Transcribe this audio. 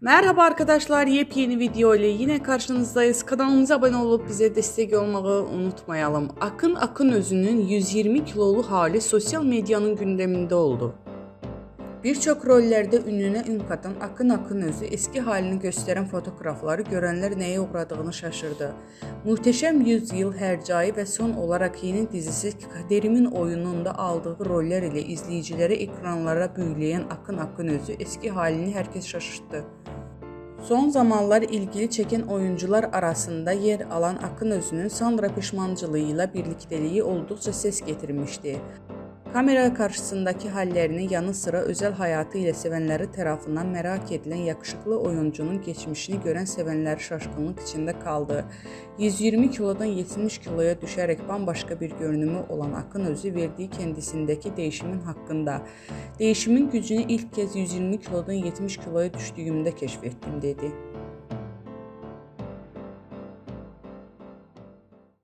Merhaba arkadaşlar, yepyeni video ile yine karşınızdayız. Kanalımıza abone olup bize destek olmayı unutmayalım. Akın Akın Özü'nün 120 kilolu hali sosyal medyanın gündeminde oldu. Birçok rollerde ününe ün katan Akın Akın Özü eski halini gösteren fotoğrafları görenler neye uğradığını şaşırdı. Muhteşem Yüzyıl Hercai ve son olarak yeni dizisi Kaderim'in oyununda aldığı roller ile izleyicileri ekranlara büyüleyen Akın Akın Özü eski halini herkes şaşırttı. Son zamanlar ilgili çeken oyuncular arasında yer alan Akın Özü'nün Sandra pişmancılığıyla birlikteliği oldukça ses getirmişti. Kamera karşısındaki hallerinin yanı sıra özel hayatı ile sevenleri tarafından merak edilen yakışıklı oyuncunun geçmişini gören sevenler şaşkınlık içinde kaldı. 120 kilodan 70 kiloya düşerek bambaşka bir görünümü olan Akın Özü verdiği kendisindeki değişimin hakkında. Değişimin gücünü ilk kez 120 kilodan 70 kiloya düştüğümde keşfettim dedi.